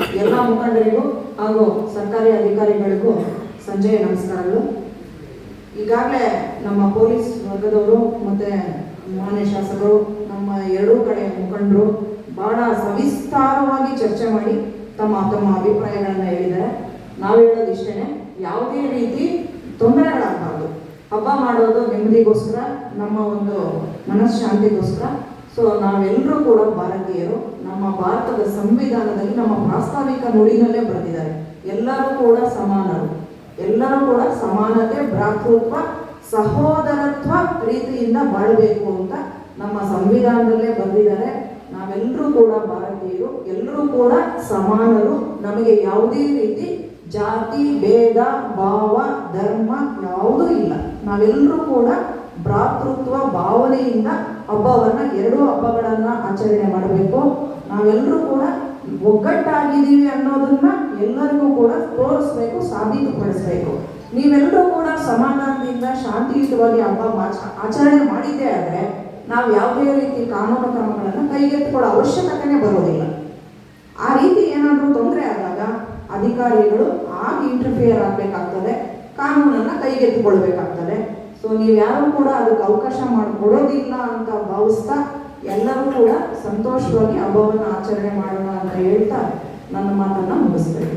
ಎಲ್ಲ ಮುಖಂಡರಿಗೂ ಹಾಗೂ ಸರ್ಕಾರಿ ಅಧಿಕಾರಿಗಳಿಗೂ ಸಂಜೆಯ ನಮಸ್ಕಾರಗಳು. ಈಗಾಗಲೇ ನಮ್ಮ ಪೊಲೀಸ್ ವರ್ಗದವರು ಮತ್ತು ಮಾನ್ಯ ಶಾಸಕರು, ನಮ್ಮ ಎರಡೂ ಕಡೆ ಮುಖಂಡರು ಬಹಳ ಸವಿಸ್ತಾರವಾಗಿ ಚರ್ಚೆ ಮಾಡಿ ತಮ್ಮ ತಮ್ಮ ಅಭಿಪ್ರಾಯಗಳನ್ನು ಹೇಳಿದ್ದಾರೆ. ನಾವು ಹೇಳೋದು ಇಷ್ಟೇ ಯಾವುದೇ ರೀತಿ ತೊಂದರೆಗಳಾಗಬಾರ್ದು. ಹಬ್ಬ ಮಾಡೋದು ನೆಮ್ಮದಿಗೋಸ್ಕರ, ನಮ್ಮ ಒಂದು ಮನಃಶಾಂತಿಗೋಸ್ಕರ ಸೊ ನಾವೆಲ್ಲರೂ ಕೂಡ ಭಾರತೀಯರು, ನಮ್ಮ ಭಾರತದ ಸಂವಿಧಾನದಲ್ಲಿ ನಮ್ಮ ಪ್ರಾಸ್ತಾವಿಕ ನುಡಿನಲ್ಲೇ ಬರೆದಿದ್ದಾರೆ. ಎಲ್ಲರೂ ಕೂಡ ಸಮಾನರು. ಎಲ್ಲರೂ ಕೂಡ ಸಮಾನತೆ, ಭ್ರಾತೃತ್ವ, ಸಹೋದರತ್ವ ರೀತಿಯಿಂದ ಬಾಳಬೇಕು ಅಂತ ನಮ್ಮ ಸಂವಿಧಾನದಲ್ಲೇ ಬಂದಿದ್ದಾರೆ ನಾವೆಲ್ಲರೂ ಕೂಡ ಭಾರತೀಯರು, ಎಲ್ಲರೂ ಕೂಡ ಸಮಾನರು. ನಮಗೆ ಯಾವುದೇ ರೀತಿ ಜಾತಿ, ಭೇದ, ಭಾವ, ಧರ್ಮ ಯಾವುದೂ ಇಲ್ಲ. ನಾವೆಲ್ಲರೂ ಕೂಡ ಭ್ರಾತೃತ್ವ ಭಾವನೆಯಿಂದ ಹಬ್ಬವನ್ನು, ಎರಡೂ ಹಬ್ಬಗಳನ್ನು ಆಚರಣೆ ಮಾಡಬೇಕು. ನಾವೆಲ್ಲರೂ ಕೂಡ ಒಗ್ಗಟ್ಟಾಗಿದ್ದೀವಿ ಅನ್ನೋದನ್ನ ಎಲ್ಲರಿಗೂ ಕೂಡ ತೋರಿಸ್ಬೇಕು, ಸಾಬೀತುಪಡಿಸ್ಬೇಕು. ನೀವೆಲ್ಲರೂ ಕೂಡ ಸಮಾಧಾನದಿಂದ, ಶಾಂತಿಯುತವಾಗಿ ಹಬ್ಬ ಆಚರಣೆ ಮಾಡಿದ್ದೇ ಆದರೆ ನಾವು ಯಾವುದೇ ರೀತಿ ಕಾನೂನು ಕ್ರಮಗಳನ್ನು ಕೈಗೆತ್ತಿಕೊಳ್ಳೋ ಅವಶ್ಯಕತೆನೇ ಬರೋದಿಲ್ಲ. ಆ ರೀತಿ ಏನಾದರೂ ತೊಂದರೆ ಆದಾಗ ಅಧಿಕಾರಿಗಳು ಆಗಿ ಇಂಟರ್ಫಿಯರ್ ಆಗಬೇಕಾಗ್ತದೆ, ಕಾನೂನನ್ನು ಕೈಗೆತ್ತಿಕೊಳ್ಬೇಕಾಗ್ತದೆ. ಸೊ ನೀವು ಯಾರು ಕೂಡ ಅದಕ್ಕೆ ಅವಕಾಶ ಮಾಡಿಕೊಡೋದಿಲ್ಲ ಅಂತ ಭಾವಿಸ್ತಾ ಎಲ್ಲರೂ ಕೂಡ ಸಂತೋಷವಾಗಿ ಹಬ್ಬವನ್ನು ಆಚರಣೆ ಮಾಡೋಣ ಅಂತ ಹೇಳ್ತಾ ನನ್ನ ಮಾತನ್ನು ಮುಗಿಸ್ತೇನೆ.